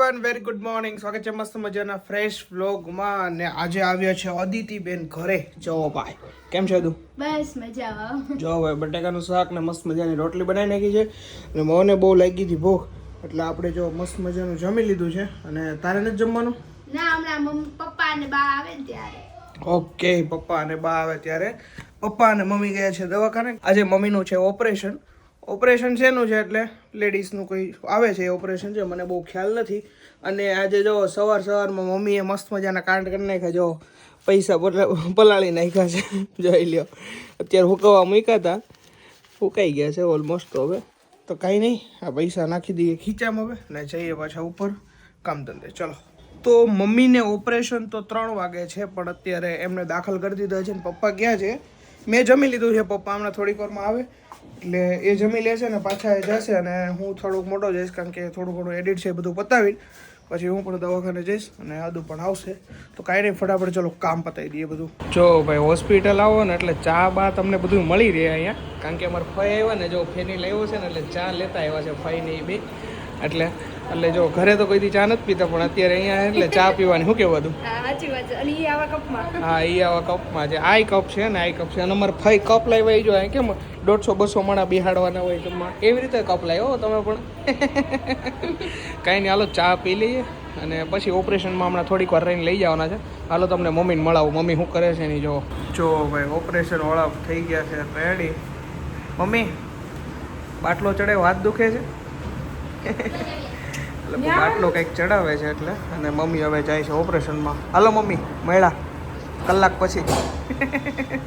Everyone very good morning સ્વાગત છે મસ્ત મજાના ફ્રેશ વ્લોગમાં અને આજે આવ્યા છે અદિતિબેન ઘરે. જો ભાઈ કેમ છે તું? બસ મજામાં. જો ભાઈ બટેકાનું શાક ને મસ્ત મજાની રોટલી બનાવી નાખી છે. અને મને બહુ લાગી હતી ભૂખ એટલે આપણે જો મસ્ત મજાનું જમી લીધું છે. અને તારે નથી જમવાનું? ના હમણાં મમ્મી પપ્પા અને બા આવે ને ત્યારે. ઓકે પપ્પા અને બા આવે ત્યારે. પપ્પા અને મમ્મી ગયા છે દવાખાને. આજે મમ્મીનું છે ઓપરેશન. ઓપરેશન શેનું છે એટલે? લેડીઝનું કંઈ આવે છે એ ઓપરેશન? છે મને બહુ ખ્યાલ નથી. અને આજે જો સવાર સવારમાં મમ્મીએ મસ્ત મજાના કાંડ કરી નાખ્યા. જો, પૈસા પલાળી નાખ્યા છે. જોઈ લ્યો. અત્યારે હુકવા મૂક્યા હતા. ફૂંકાઈ ગયા છે ઓલમોસ્ટ હવે. તો કાંઈ નહીં, આ પૈસા નાખી દઈએ ખીચામાં હવે. ને જઈએ પાછા ઉપર કામ ધંધે. ચલો. તો મમ્મીને ઓપરેશન તો ત્રણ વાગે છે, પણ અત્યારે એમને દાખલ કરી દીધા છે ને પપ્પા ગયા છે? મેં જમી લીધું છે પપ્પા, હમણાં થોડીક વારમાં આવે. એટલે એ જમી લેશે ને પાછા એ જશે અને હું થોડુંક મોટો જઈશ કારણ કે થોડું ઘણું એડિટ છે બધું પતાવી પછી હું પણ દવાખાને જઈશ અને આદુ પણ આવશે. તો કાંઈ નહીં, ફટાફટ ચલો કામ પતાવી દઈએ બધું. જો ભાઈ હોસ્પિટલ આવો ને એટલે ચા બા તમને બધું મળી રહે અહીંયા. કારણ કે અમારે ફઈ આવ્યા ને, જો ફેની લાવ્યો છે ને એટલે ચા લેતા આવ્યા છે ફઈ ને એ બે. એટલે એટલે જો ઘરે તો કોઈથી ચા નથી પીતા પણ અત્યારે અહીંયા એટલે ચા પીવાની. શું કેવું હતું? સાચી વાત છે. આવા કપમાં. હા એ આવા કપમાં છે. આઈ કપ છે ને આઈ કપ છે. અને અમારે ફાઈ કપ લાવ્યા એ જો અહીં કેમ દોઢસો બસો મણા બિહાડવાના હોય કપમાં એવી રીતે કપ લાવ્યો તમે પણ. કાંઈ નહીં હાલો ચા પી લઈએ. અને પછી ઓપરેશનમાં હમણાં થોડીક વાર રહીને લઈ જવાના છે. હાલો તમને મમ્મીને મળાવું. મમ્મી શું કરે છે એની જો? જો ભાઈ ઓપરેશન વાળા થઈ ગયા છે. રેડી મમ્મી બાટલો ચડે હાથ દુખે છે? એટલે બાટલો કંઈક ચડાવે છે એટલે. અને મમ્મી હવે જાય છે ઓપરેશનમાં. હાલો મમ્મી, મળ્યા. કલાક પછી.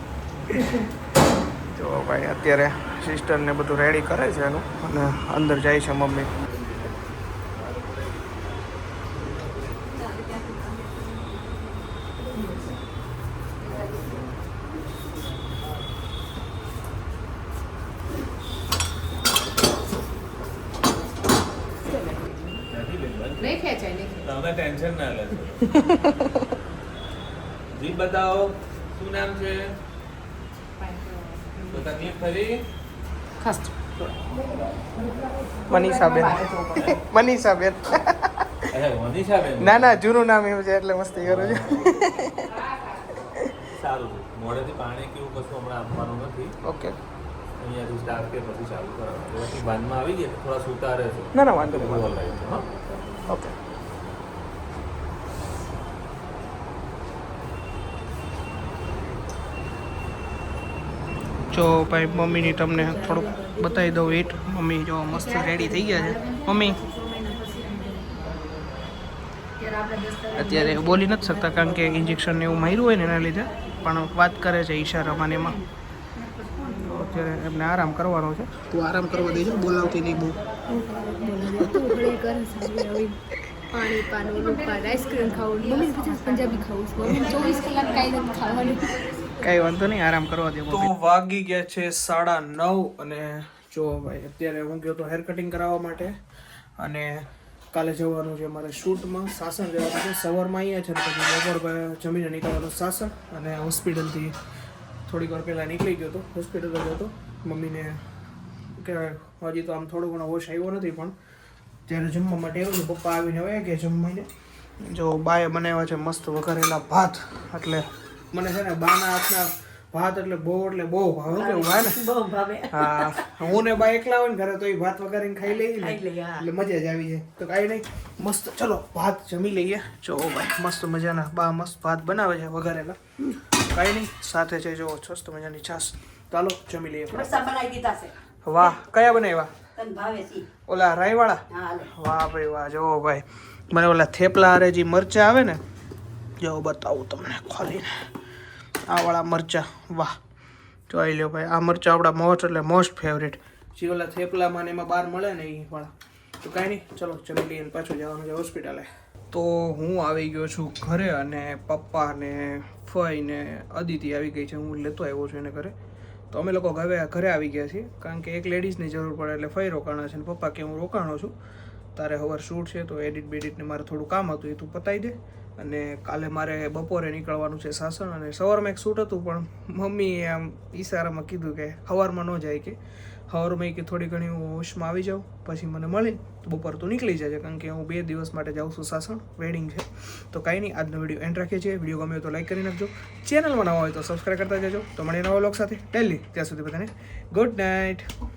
જો ભાઈ, અત્યારે સિસ્ટરને બધું રેડી કરે છે એનું. અને અંદર જાય છે મમ્મી નહીં ખેંચાય નહીં તમે ટેન્શન ના લેશો. જી બતાવો. શું નામ છે? તો તકલીફ ખરી મનીષાબેન. મનીષાબેન. મનીષાબેન. ના ના જૂનું નામ એવું છે એટલે મસ્તી કરું છું. સારું. મોઢેથી પાણી કેવું કશું હમણાં આપવાનું નથી. ઓકે. અહીંયાથી સ્ટાર્ટ કે પછી ચાલુ કરવાનું. બાંધમાં આવી ગયા થોડા સુતા રહેશે ના ના વાંધો નહીં. ઓકે. જો ભાઈ મમ્મીની તમને થોડુંક બતાવી દઉં ઈટ મમ્મી જો મસ્ત રેડી થઈ ગયા છે. મમ્મી. અત્યારે બોલી નથી શકતા કારણ કે ઇન્જેક્શન એવું માર્યું હોય ને એના લીધે. પણ વાત કરે છે ઈશારામાં એમાં. અત્યારે એમને આરામ કરવાનો છે. તું આરામ કરવા દેજો બોલાવતી નહીં બહુ. પાણી પાનું પાન આઈસ્ક્રીમ ખાવું મમ્મી પંજાબી ખાવું મમ્મી ચોવીસ કલાક કાંઈ નથી ખાવાનું. કઈ વાંધો નહીં આરામ કરવા દે તો વાગી ગયા છે સાડા નવ અને જો ભાઈ અત્યારે હું ગયો તો હેર કટિંગ કરાવવા માટે અને કાલે જવાનું છે મારે શૂટમાં સાસણ જવાનું છે. સવારમાં અહીંયા છે પછી બપોર જમીને નીકળવાનું સાસણ અને હોસ્પિટલથી થોડીક વાર પહેલાં નીકળી ગયો હતો હોસ્પિટલ ગયો હતો મમ્મીને કહેવાય હજી તો આમ થોડો ઘણો હોશ આવ્યો નથી પણ ત્યારે જમવા માટે આવ્યો પપ્પા આવીને હવે કે જમવાને જો બાએ બનાવ્યા છે મસ્ત વઘારેલા ભાત એટલે મને છે ને બાના હાથના ભાત એટલે બહુ એટલે બહુ ભાવે. ભાવે ને? બહુ ભાવે. હા. હું ને બા એકલા હોય ને ઘરે તો એ ભાત વગાડીને ખાઈ લઈએ ને. એટલે મજા જ આવી જાય. તો કાંઈ નહીં. મસ્ત ચલો ભાત જમી લઈએ. જો ભાઈ મસ્ત મજાના બા મસ્ત ભાત બનાવે છે વઘારેલા. કાંઈ નહીં સાથે છે જો મસ્ત મજાની છાશ. ચાલો જમી લઈએ બનાવી દીધા છે. વાહ કયા બનાવ્યા? ઓલા રાઈવાળા વાહ ભાઈ વાહ જો ભાઈ. મને ઓલા થેપલા હારે જે મરચા આવે ને જો બતાવું તમને ખોલીને આ મરચાં. વાહ. જોઈ લો ભાઈ, આ મરચા આપણા મોસ્ટ એટલે મોસ્ટ ફેવરેટ જે ઓલા થેપલામાં ને એમાં બહાર મળે ને એ વાળા. તો કાંઈ નહીં, ચલો જમી લઈએ પાછું જવાનું છે હોસ્પિટલે. તો હું આવી ગયો છું ઘરે અને પપ્પા ને ફઈ ને અદિતિ આવી ગઈ છે. હું લેતો આવ્યો છું એને ઘરે. તો અમે લોકો હવે ઘરે આવી ગયા છીએ. કારણ કે એક લેડીઝની જરૂર પડે એટલે ફઈ રોકાણા છે ને પપ્પા કે હું રોકાણો છું. તારે હવાર શૂટ છે તો એડિટ બેડિટને મારે થોડું કામ હતું, એ તું પતાવી દે. અને કાલે મારે બપોરે નીકળવાનું છે સાસણ અને સવારમાં એક શૂટ હતું, પણ મમ્મીએ આમ ઈશારામાં કીધું કે સવારમાં ન જાય કે. સવારમાં કે થોડી ઘણી હું હોશમાં આવી જાઉં, પછી મને મળી. બપોર તું નીકળી જજે, કારણ કે હું બે દિવસ માટે જાઉં છું સાસણ, વેડિંગ છે. તો કાંઈ નહીં, આજનો વીડિયો એન્ડ રાખીએ છીએ. વીડિયો ગમ્યો તો લાઈક કરી નાખજો. ચેનલમાં નવા હોય તો સબસ્ક્રાઈબ કરતા જજો. તો મળીએ નવા લોક સાથે. ડેલી ત્યાં સુધી બધાને ગુડ નાઇટ